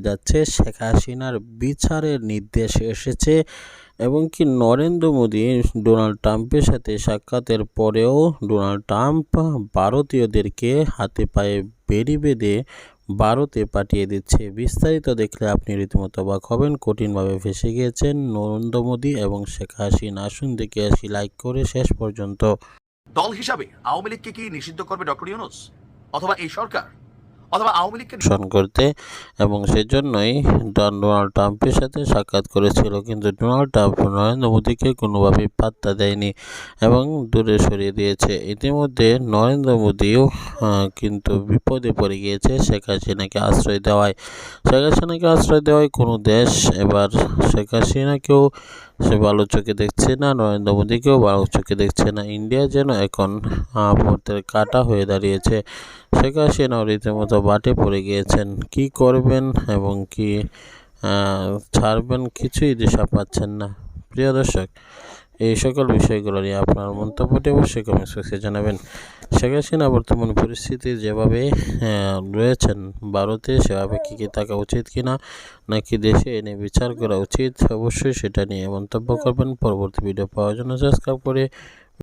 যাচ্ছে। শেখ হাসিনার বিচারের নির্দেশ এসেছে এবং কি নরেন্দ্র মোদী ডোনাল্ড ট্রাম্পের সাথে সাক্ষাতের পরেও ডোনাল্ড ট্রাম্প ভারতীয়দেরকে হাতে পায়ে বেড়ি বেঁধে ভারতে পাঠিয়ে দিচ্ছে। বিস্তারিত দেখলে আপনি রীতিমতো অবাক হবেন। কঠিনভাবে ফেসে গিয়েছেন নরেন্দ্র মোদী এবং শেখ হাসিনা। আসুন দেখে আসি লাইক করে শেষ পর্যন্ত। দল হিসাবে আওয়ামী লীগকে কি নিষিদ্ধ করবে ডক্টর ইউনুস? অথবা এই সরকার? অথবা আওয়ামী লীগকে করতে এবং সেজন্যই ডন- ডোনাল্ড ট্রাম্পের সাথে সাক্ষাৎ করেছিল, কিন্তু ডোনাল্ড ট্রাম্প নরেন্দ্র মোদীকে কোনোভাবেই পাত্তা দেয়নি এবং দূরে সরিয়ে দিয়েছে। ইতিমধ্যে নরেন্দ্র মোদীও কিন্তু বিপদে পড়ে গিয়েছে শেখ হাসিনাকে আশ্রয় দেওয়ায়। শেখ হাসিনাকে আশ্রয় দেওয়ায় কোনো দেশ এবার শেখ হাসিনাকেও সে ভালো চোখে দেখছে না, নরেন্দ্র মোদীকেও ভালো চোখে দেখছে না। ইন্ডিয়া যেন এখন কাটা হয়ে দাঁড়িয়েছে। শেখ হাসিনাও রীতিমতো বাটে পড়ে গিয়েছেন, কি করবেন এবং কি ছাড়বেন কিছুই দিশা পাচ্ছেন না। প্রিয় দর্শক, এই সকল বিষয়গুলো নিয়ে আপনার মন্তব্যটি অবশ্যই কমেন্ট বক্সে জানাবেন। শেখ হাসিনা বর্তমান পরিস্থিতি যেভাবে রয়েছেন, ভারতে সেভাবে কী কী থাকা উচিত কিনা নাকি দেশে এনে বিচার করা উচিত, অবশ্যই সেটা নিয়ে মন্তব্য করবেন। পরবর্তী ভিডিও পাওয়ার জন্য সাবস্ক্রাইব করে